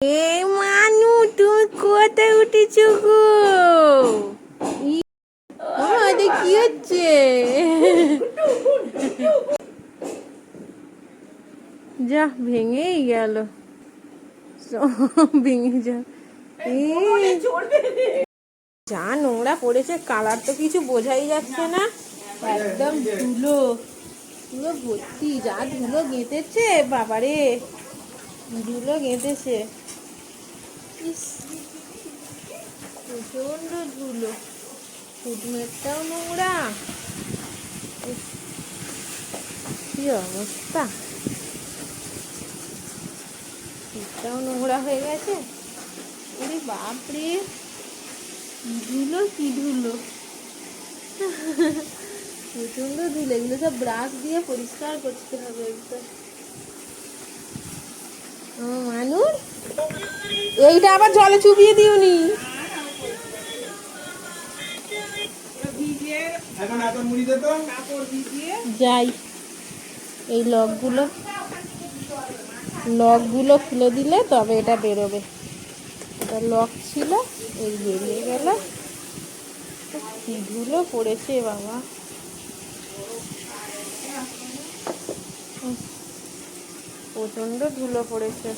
এ মানু, তুমি কোথায় উঠেছ গো? কি হচ্ছে? যা, ভেঙেই গেল। ভেঙে যা। যা নোংরা পড়েছে কালার তো কিছু বোঝাই যাচ্ছে না। একদম ধুলো। পুরো ভর্তি, যা ধুলো গেঁথেছে, বাবারে। ধুলো গেঁথেছে। প্রচণ্ড ধুলো। ফুটমেটটাও নোংরা। কি অবস্থা? শীতটাও নোংরা হয়ে গেছে। আরে বাপরে! ধুলো কি ধুলো? প্রচণ্ড ধুলো। এগুলো সব ব্রাশ দিয়ে পরিষ্কার করতে হবে একদম ও মানুষ এইটা আবার জলে চুবিয়ে দিওনি। যাই, এই লকগুলো লকগুলো খুলে দিলে তবে এটা বেরোবে। এটা লক ছিল, এই বেরিয়ে গেল। কি পড়েছে বাবা। প্রচণ্ড ধুলো পড়েছে।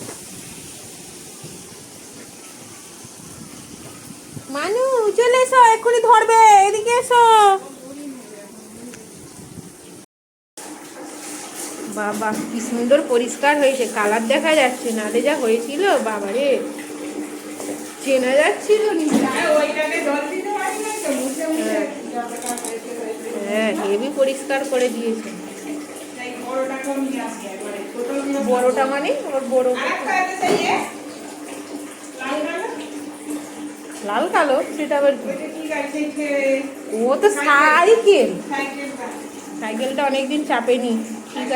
মানু চলে এসো এক্ষুনি ধরবে এদিকে এসো। বাবা কি সুন্দর পরিষ্কার হয়েছে কালার দেখা যাচ্ছে না রে যা হয়েছিল বাবা রে। চেনা যাচ্ছিল হ্যাঁ হেভি পরিষ্কার করে দিয়েছে। বড়টা মানে ওর বড়। লাল কালো, সেটা আবার ও তো সাইকেল। সাইকেলটা অনেকদিন চাপেনি। ঠিক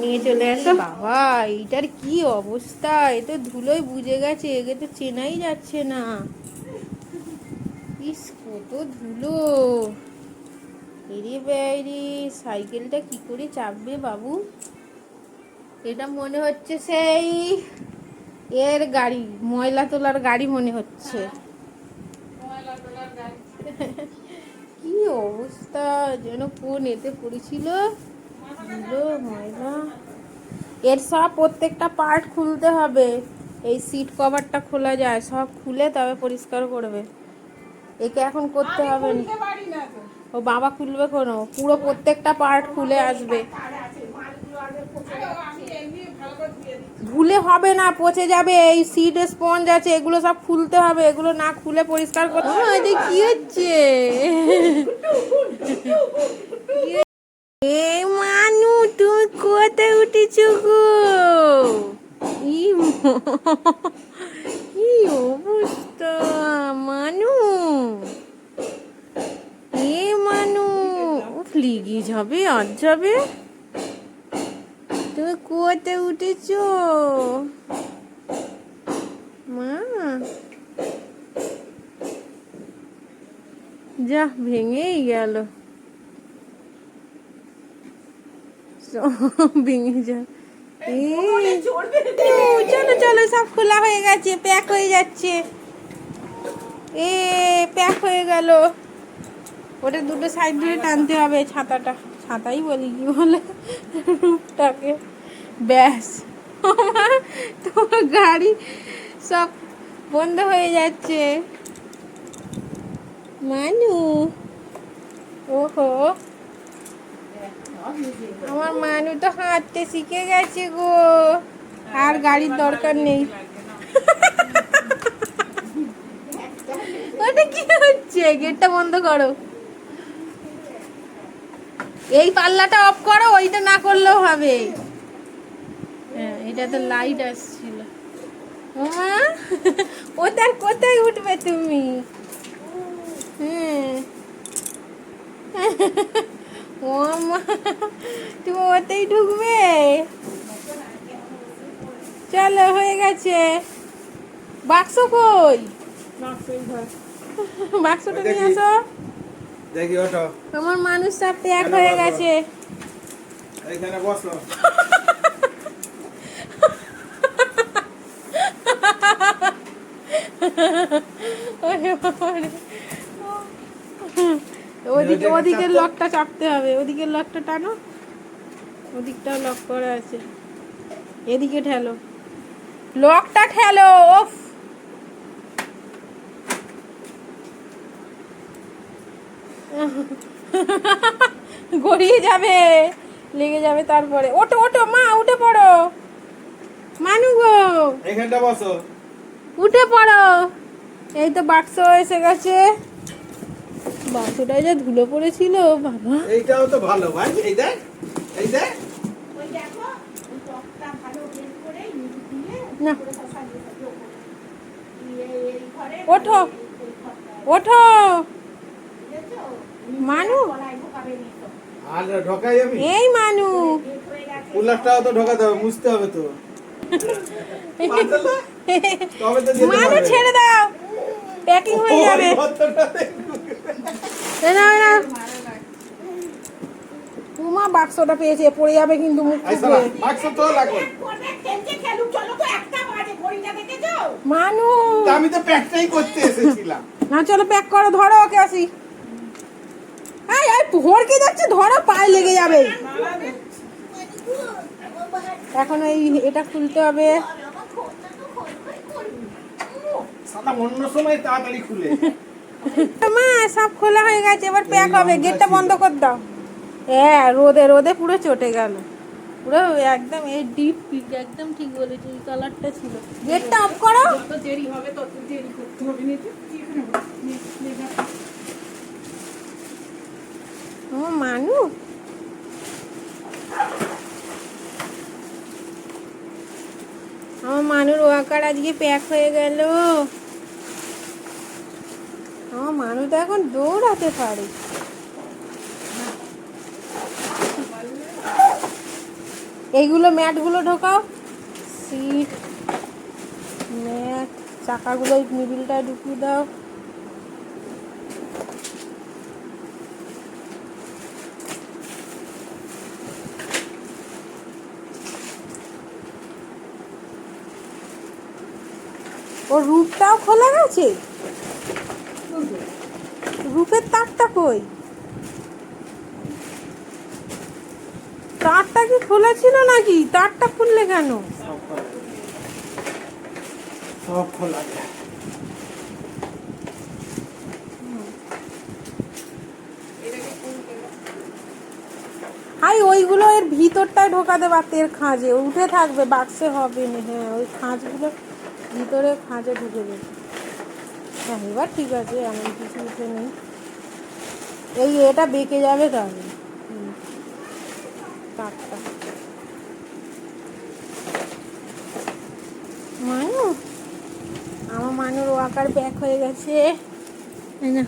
নিয়ে চলে আসো। বাবা, এইটার কি অবস্থা? এ তো ধুলোয় বুঝে গেছে, একে তো চেনাই যাচ্ছে না। ইস, কত ধুলো। এরে বাইরে সাইকেলটা কি করে চাপবে বাবু? এটা মনে হচ্ছে সেই এর গাড়ি ময়লা তোলার গাড়ি মনে হচ্ছে। কি অবস্থা যেন কোন এতে পড়েছিল? ময়লা। এর সব প্রত্যেকটা পার্ট খুলতে হবে। এই সিট কভারটা খোলা যায় সব খুলে তবে পরিষ্কার করবে। একে এখন করতে হবে না। ও বাবা খুলবে কোনো? পুরো প্রত্যেকটা পার্ট খুলে আসবে। ভুলে হবে না, পচে যাবে, এই সিট স্পঞ্জ আছে, এগুলো সব খুলতে হবে, এগুলো না খুলে পরিষ্কার করতে হবে। কি হচ্ছে? এ মানু, তুমি কোথায় উঠেছ গো? কি অবস্থা, মানু? এ মানু উফ লিগি যাবে আজ যাবে? তুমি কুয়াতে উঠেছ? মা। যা ভেঙেই গেল। ভেঙে যা। এ, চলো চলো সব খোলা হয়ে গেছে প্যাক হয়ে যাচ্ছে। এ প্যাক হয়ে গেল। ওটা দুটো সাইড ধরে টানতে হবে ছাতাটা। ছাতাই বলি কি বলে? রূপটাকে ব্যাস। আমার তোমার গাড়ি সব বন্ধ হয়ে যাচ্ছে। মানু। ওহো। আমার মানু তো হাঁটতে শিখে গেছে গো। আর গাড়ির দরকার নেই। ওটা কি হচ্ছে? গেটটা বন্ধ করো। এই পাল্লাটা অফ করো ওইটা না করলেও হবে। হ্যাঁ এটা তো লাইট আসছিল। মা ওটার কোথায় উঠবে তুমি? হ্যাঁ। ও মা তুমি ওতেই ঢুকবে? চলো হয়ে গেছে। বাক্স কই? বাক্সটা নিয়ে আসো। দেখি ওঠো। প্যাক হয়ে গেছে। এইখানে বসো। ওদিকে ওদিকের লকটা চাপতে। হবে। ওদিকের লকটা টানো। ওদিকটাও লক করা আছে। এদিকে ঠেলো। লকটা ঠেলো ওফ গড়িয়ে যাবে লেগে যাবে তারপরে। ওটো ওটো মা উঠে পড়ো। মানু গো। এখানটা বসো। উঠে পড়ো। এই তো বাক্স এসে গেছে। বাক্সটায় যে ধুলো পড়েছিল বাবা। এইটাও তো ভালো ভাই। এই দেখ এই দেখ। ওই দেখো ওই টকটা ভালো বের করে ইঁদুর দিয়ে না। ওঠো। ওঠো? মানু। আর ঢোকাই আমি? এই মানু। তো ঢোকাতে হবে মুছতে হবে তো। মানু ছেড়ে দাও। প্যাকিং হয়ে যাবে। বাক্সটা পেয়েছে পড়ে যাবে কিন্তু মুখ বাক্স তো লাগবে? মানু। আমি তো প্যাকটাই করতে এসেছিলাম। না চলো প্যাক করো ধরো ওকে আসি। ভরকে যাচ্ছে ধরো পায়ে লেগে যাবে। এখন এই এটা খুলতে হবে। অন্য সময় তাড়াতাড়ি খুলে। মা সব খোলা হয়ে গেছে এবার প্যাক হবে। গেটটা বন্ধ করে দাও। হ্যাঁ রোদে রোদে পুরো চটে গেল। পুরো একদম এই ডিপ একদম ঠিক বলেছি এই কালারটা ছিল। গেটটা অফ করো। দেরি হবে তত দেরি করতে হবে না তো? এখানে বস, নে, নে, যা। ও মানু। আমার মানুর ওয়াকার আজকে প্যাক হয়ে গেল। আমার মানু তো এখন দৌড়াতে পারে। এইগুলো ম্যাটগুলো ঢোকাও। সিট, ম্যাট, চাকাগুলো মিডিলটা ঢুকিয়ে দাও। ওর রূপটাও খোলা গেছে রূপের তারটা কই? তারটা কি খোলা ছিল নাকি? তারটা খুললে কেন? সব খোলা আই ওইগুলো এর ভিতরটায় ঢোকাতে পারতে এর খাঁজে। উঠে থাকবে বাক্সে হবে না হ্যাঁ ওই খাঁজগুলো ভিতরে খাঁজে ঢুকে যাবে হ্যাঁ এবার ঠিক আছে, এমন কিছু উঠে নেই। এই এটা বেঁকে যাবে তাহলে। মানু, আমার মানুর ওয়াকার ব্যাক হয়ে গেছে। না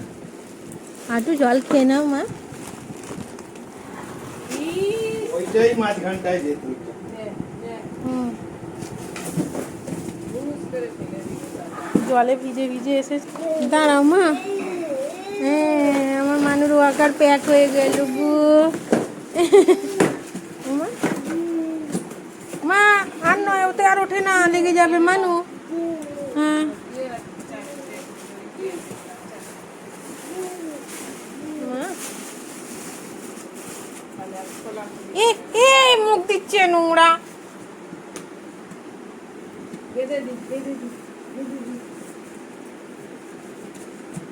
আটু জল খেয়ে নাও মা। ওইটাই মাঝখানটায় যেত ওইটা। হুম জলে ভিজে ভিজে এসে দাঁড়াও মা। হ্যাঁ আমার মানুর ওয়াকার প্যাক হয়ে গেল মা, আর নয়, ওতে আর ওঠে না, লেগে যাবে মানু। দিদি দিদি দিদি